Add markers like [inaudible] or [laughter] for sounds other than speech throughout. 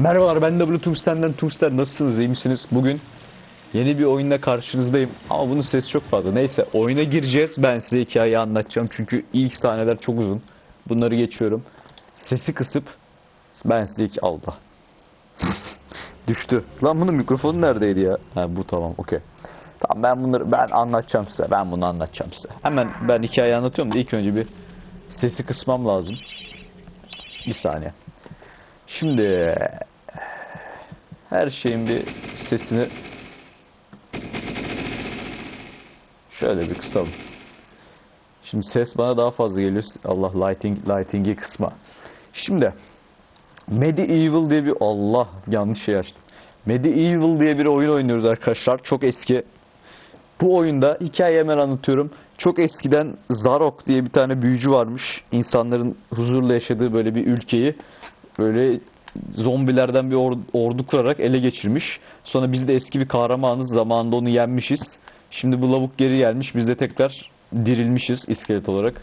Merhabalar ben de Tungsten'den Tungsten nasılsınız iyi misiniz? Bugün yeni bir oyunla karşınızdayım ama bunun sesi çok fazla. Neyse oyuna gireceğiz ben size hikayeyi anlatacağım çünkü ilk sahneler çok uzun. Bunları geçiyorum. Sesi kısıp ben size iki... Allah. [laughs] Düştü. Lan bunun mikrofonu neredeydi ya? Ha bu tamam okey. Tamam ben bunları ben anlatacağım size. Ben bunu anlatacağım size. Hemen ben hikayeyi anlatıyorum da ilk önce bir sesi kısmam lazım. Bir saniye. Şimdi her şeyin bir sesini şöyle bir kısalım. Şimdi ses bana daha fazla geliyor. Allah lighting lighting'i kısma. Şimdi Medieval diye bir Allah yanlış şey açtım. Medieval diye bir oyun oynuyoruz arkadaşlar. Çok eski. Bu oyunda hikayeyi hemen anlatıyorum. Çok eskiden Zarok diye bir tane büyücü varmış. İnsanların huzurla yaşadığı böyle bir ülkeyi böyle zombilerden bir or- ordu kurarak ele geçirmiş. Sonra biz de eski bir kahramanız. Zamanında onu yenmişiz. Şimdi bu lavuk geri gelmiş. Biz de tekrar dirilmişiz iskelet olarak.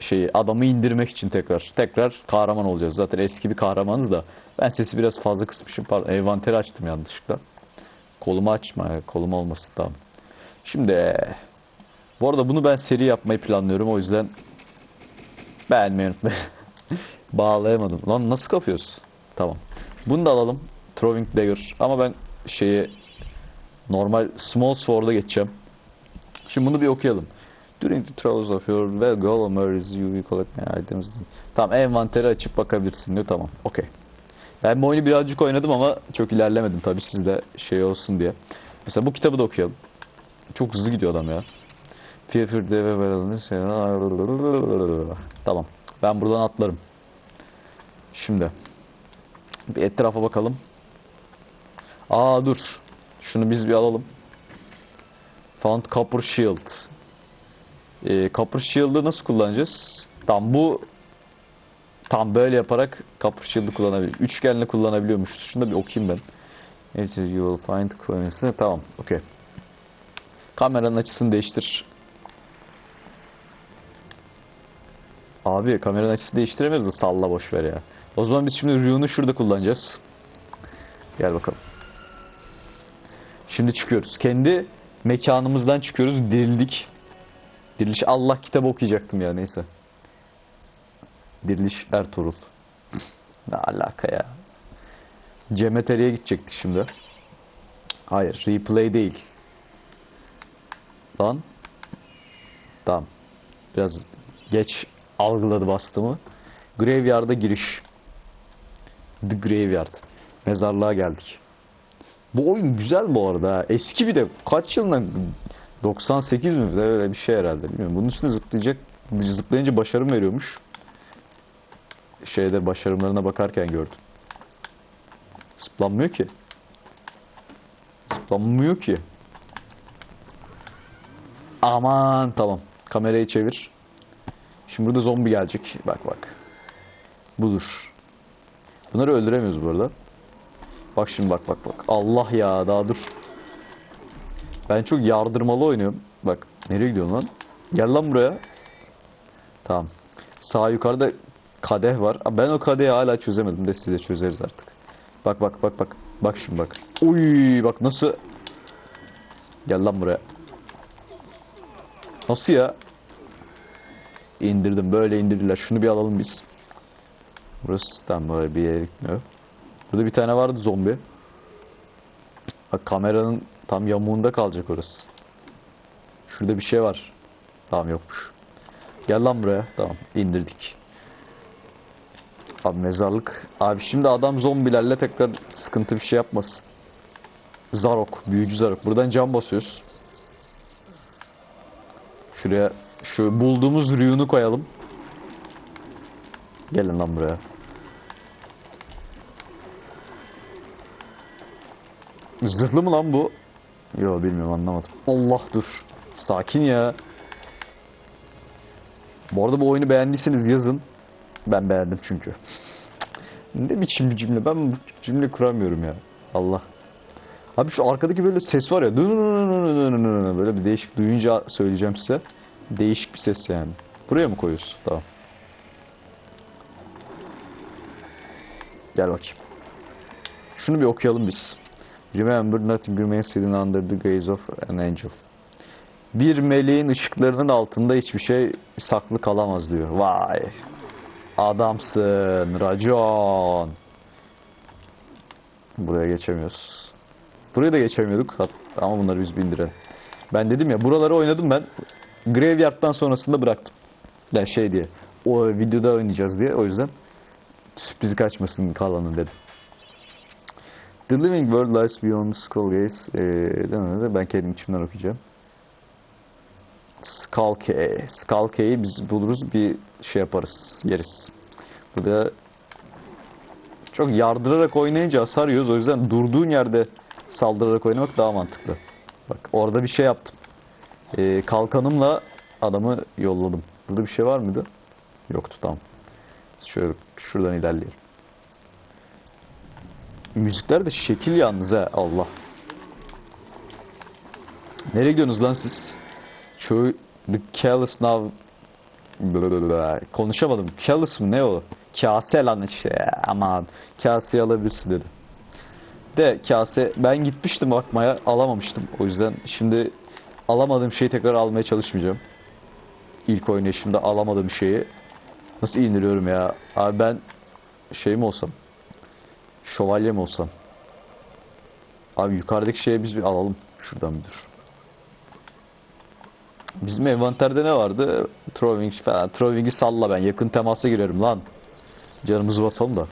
Şeyi adamı indirmek için tekrar. Tekrar kahraman olacağız. Zaten eski bir kahramanız da. Ben sesi biraz fazla kısmışım. Pardon. Envanteri açtım yanlışlıkla. Kolumu açma. Kolum olmasın tamam. Şimdi bu arada bunu ben seri yapmayı planlıyorum. O yüzden beğenmeyi unutmayın. [laughs] Bağlayamadım. Lan nasıl kapıyoruz? Tamam. Bunu da alalım. Throwing Dagger. Ama ben şeyi normal Small Sword'a geçeceğim. Şimdi bunu bir okuyalım. During the travels of your well goal is you will collect many items. Tamam envanteri açıp bakabilirsin diyor. Tamam. Okey. Ben bu oyunu birazcık oynadım ama çok ilerlemedim tabii sizde şey olsun diye. Mesela bu kitabı da okuyalım. Çok hızlı gidiyor adam ya. Fear Fear Deve Tamam. Ben buradan atlarım. Şimdi bir etrafa bakalım. Aa dur. Şunu biz bir alalım. Found Copper Shield. Ee, Copper Shield'ı nasıl kullanacağız? Tam bu tam böyle yaparak Copper Shield'ı kullanabiliyor. Üçgenle kullanabiliyormuşuz. Şunu da bir okuyayım ben. Evet, you will find coins. Tamam, okey. Kameranın açısını değiştir. Abi kameranın açısını değiştiremiyoruz da salla boş ver ya. O zaman biz şimdi Rune'u şurada kullanacağız. Gel bakalım. Şimdi çıkıyoruz. Kendi mekanımızdan çıkıyoruz. Dirildik. Diriliş Allah kitabı okuyacaktım ya neyse. Diriliş Ertuğrul. Ne alaka ya. Cemeteri'ye gidecektik şimdi. Hayır, replay değil. Lan. Tamam. Biraz geç algıladı bastığımı. Graveyard'a giriş. The Graveyard. Mezarlığa geldik. Bu oyun güzel bu arada. Eski bir de kaç yılından 98 mi? Öyle bir şey herhalde. Bilmiyorum. Bunun üstüne zıplayacak zıplayınca başarım veriyormuş. Şeyde başarımlarına bakarken gördüm. Zıplanmıyor ki. Zıplanmıyor ki. Aman tamam. Kamerayı çevir. Şimdi burada zombi gelecek. Bak bak. Budur. Bunları öldüremiyoruz bu arada. Bak şimdi bak bak bak. Allah ya daha dur. Ben çok yardırmalı oynuyorum. Bak nereye gidiyorsun lan? Gel lan buraya. Tamam. Sağ yukarıda kadeh var. Ben o kadehi hala çözemedim de siz de çözeriz artık. Bak bak bak bak. Bak şimdi bak. Uy bak nasıl. Gel lan buraya. Nasıl ya? İndirdim böyle indirdiler. Şunu bir alalım biz. Burası tam böyle bir yere. Burada bir tane vardı zombi. Bak kameranın tam yamuğunda kalacak orası. Şurada bir şey var. Tamam yokmuş. Gel lan buraya. Tamam indirdik. Abi mezarlık. Abi şimdi adam zombilerle tekrar sıkıntı bir şey yapmasın. Zarok. Büyücü Zarok. Buradan cam basıyoruz. Şuraya şu bulduğumuz rüyunu koyalım. Gelin lan buraya. Zırhlı mı lan bu? Yo bilmiyorum anlamadım. Allah dur. Sakin ya. Bu arada bu oyunu beğendiyseniz yazın. Ben beğendim çünkü. Ne biçim bir cümle? Ben bu cümle kuramıyorum ya. Allah. Abi şu arkadaki böyle ses var ya. Böyle bir değişik duyunca söyleyeceğim size. Değişik bir ses yani. Buraya mı koyuyorsun? Tamam. Gel bakayım. Şunu bir okuyalım biz. Remember nothing remains hidden under the gaze of an angel. Bir meleğin ışıklarının altında hiçbir şey saklı kalamaz diyor. Vay. Adamsın. Racon. Buraya geçemiyoruz. Buraya da geçemiyorduk ama bunları biz bindirelim. Ben dedim ya buraları oynadım ben. Graveyard'dan sonrasında bıraktım. Yani şey diye. O videoda oynayacağız diye o yüzden sürprizi kaçmasın kalanın dedim. The Living World Lies Beyond Skullgaze. Ee, ben kendim içimden okuyacağım. Skull Key. Skull Key'i biz buluruz bir şey yaparız. Yeriz. Burada çok yardırarak oynayınca hasar yiyoruz. O yüzden durduğun yerde saldırarak oynamak daha mantıklı. Bak orada bir şey yaptım. Ee, kalkanımla adamı yolladım. Burada bir şey var mıydı? Yoktu tamam. Şöyle şuradan ilerleyelim. Müzikler de şekil yalnız ha Allah. Nereye gidiyorsunuz lan siz? Şu The Careless Now Blablabla. Konuşamadım. Careless mı ne o? Kase lan işte. Aman. Kaseyi alabilirsin dedi. De kase ben gitmiştim bakmaya alamamıştım. O yüzden şimdi alamadığım şeyi tekrar almaya çalışmayacağım. İlk oynayışımda alamadığım şeyi nasıl indiriyorum ya? Abi ben şey mi olsam? Şövalye mi olsam? Abi yukarıdaki şeye biz bir alalım. Şuradan bir dur. Bizim envanterde ne vardı? Throwing falan. Throwing'i salla ben. Yakın temasa girerim lan. Canımızı basalım da.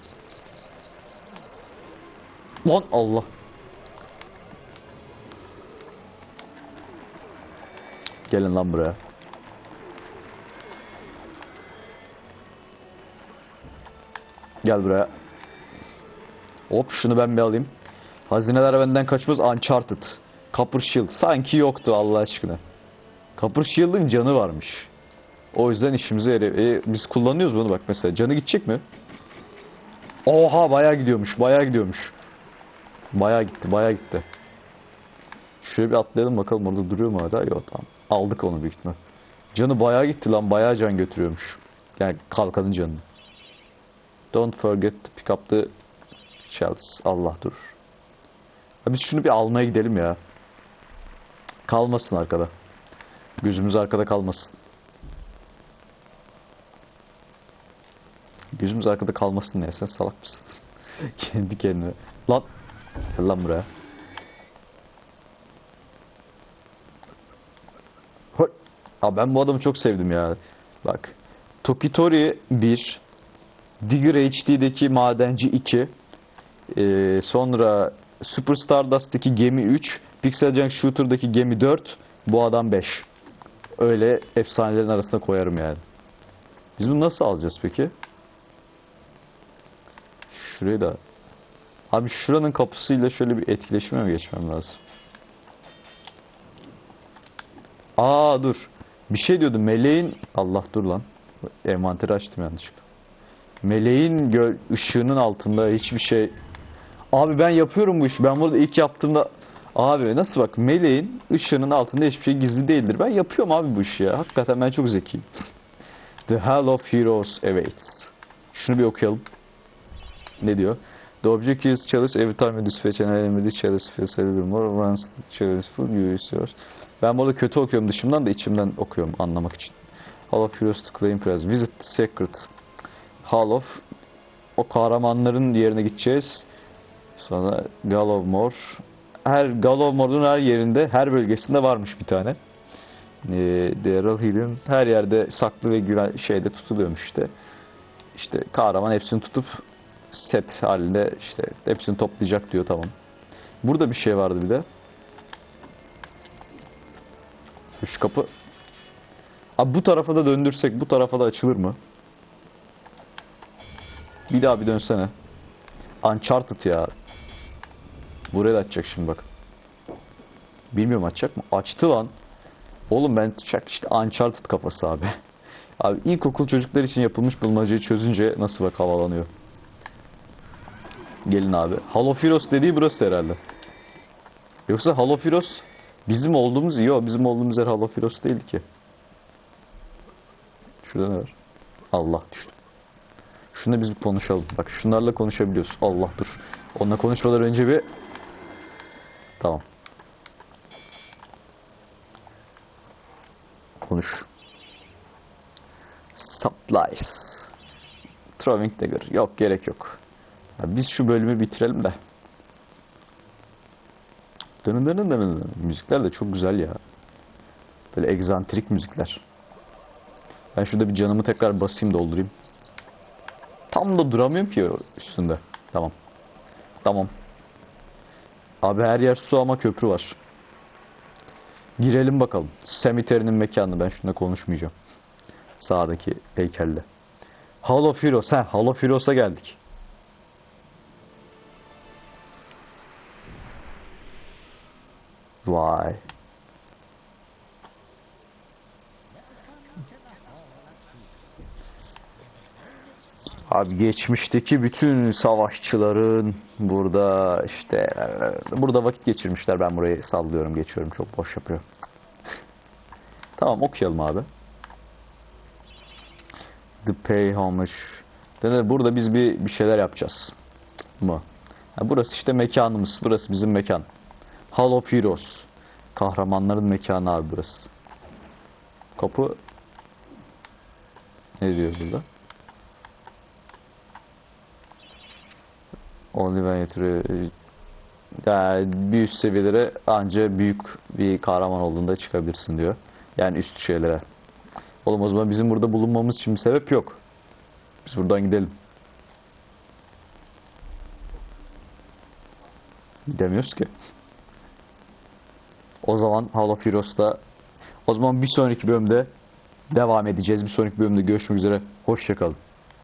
Lan Allah. Gelin lan buraya. Gel buraya. Hop şunu ben bir alayım. Hazineler benden kaçmaz. Uncharted. Copper Shield. Sanki yoktu Allah aşkına. Copper Shield'ın canı varmış. O yüzden işimize yarıyor. E, biz kullanıyoruz bunu bak mesela. Canı gidecek mi? Oha bayağı gidiyormuş. Bayağı gidiyormuş. Bayağı gitti. Bayağı gitti. Şöyle bir atlayalım bakalım orada duruyor mu hala? Yok tamam. Aldık onu büyük ihtimal. Canı bayağı gitti lan. Bayağı can götürüyormuş. Yani kalkanın canını. Don't forget to pick up the shells. Allah dur. Ha biz şunu bir almaya gidelim ya. Kalmasın arkada. Gözümüz arkada kalmasın. Gözümüz arkada kalmasın ne? Sen salak mısın? [laughs] Kendi kendine. Lan. Gel lan buraya. Abi ben bu adamı çok sevdim ya. Bak. Tokitori 1. Digger HD'deki Madenci 2. Ee, sonra Super Stardust'taki Gemi 3. Pixel Junk Shooter'daki Gemi 4. Bu adam 5. Öyle efsanelerin arasına koyarım yani. Biz bunu nasıl alacağız peki? Şurayı da... Abi şuranın kapısıyla şöyle bir etkileşime mi geçmem lazım? Aa dur. Bir şey diyordum. Meleğin... Allah dur lan. Envanteri açtım yanlışlıkla. Meleğin gö- ışığının altında hiçbir şey... Abi ben yapıyorum bu işi. Ben burada ilk yaptığımda... Abi nasıl bak meleğin ışığının altında hiçbir şey gizli değildir. Ben yapıyorum abi bu işi ya. Hakikaten ben çok zekiyim. The Hell of Heroes awaits. Şunu bir okuyalım. Ne diyor? The object is chalice every time you dispatch an enemy the chalice fills a little more once the chalice full you use yours. Ben burada kötü okuyorum dışımdan da içimden okuyorum anlamak için. Hall of Heroes claim prize. Visit secret. Hall of o kahramanların yerine gideceğiz. Sonra Gallovmore. Her Gallovmore'un her yerinde, her bölgesinde varmış bir tane. Ee, Daryl Hill'in her yerde saklı ve güven şeyde tutuluyormuş işte. İşte kahraman hepsini tutup set halinde işte hepsini toplayacak diyor tamam. Burada bir şey vardı bir de. Şu kapı. Abi bu tarafa da döndürsek bu tarafa da açılır mı? Bir daha bir dönsene. Uncharted ya. Buraya da açacak şimdi bak. Bilmiyorum açacak mı? Açtı lan. Oğlum ben çak işte Uncharted kafası abi. [laughs] Abi ilkokul çocuklar için yapılmış bulmacayı çözünce nasıl bak havalanıyor. Gelin abi. Halofiros dediği burası herhalde. Yoksa Halofiros bizim olduğumuz yok bizim olduğumuz yer Halofiros değil ki. Şurada ne var? Allah düştü. Şunu biz konuşalım. Bak şunlarla konuşabiliyoruz. Allah dur. Onunla konuşmadan önce bir... Tamam. Konuş. Supplies. Throwing dagger. Yok gerek yok. Biz şu bölümü bitirelim de. Dının dının dının. Müzikler de çok güzel ya. Böyle egzantrik müzikler. Ben şurada bir canımı tekrar basayım doldurayım. Tam da duramıyorum ki üstünde. Tamam. Tamam. Abi her yer su ama köprü var. Girelim bakalım. Cemetery'nin mekanı. Ben şunda konuşmayacağım. Sağdaki heykelle. Heroes. Heh, Hall of Heroes'a geldik. Vay. Abi geçmişteki bütün savaşçıların burada işte burada vakit geçirmişler. Ben burayı sallıyorum, geçiyorum. Çok boş yapıyor. Tamam okuyalım abi. The pay homage. Burada biz bir bir şeyler yapacağız. Mı? Ha, burası işte mekanımız. Burası bizim mekan. Hall of Heroes. Kahramanların mekanı abi burası. Kapı ne diyor burada? Only. Yani bir üst seviyelere anca büyük bir kahraman olduğunda çıkabilirsin diyor. Yani üst şeylere. Oğlum o zaman bizim burada bulunmamız için bir sebep yok. Biz buradan gidelim. Gidemiyoruz ki. O zaman Hall of Heroes'ta o zaman bir sonraki bölümde devam edeceğiz. Bir sonraki bölümde görüşmek üzere. Hoşçakalın.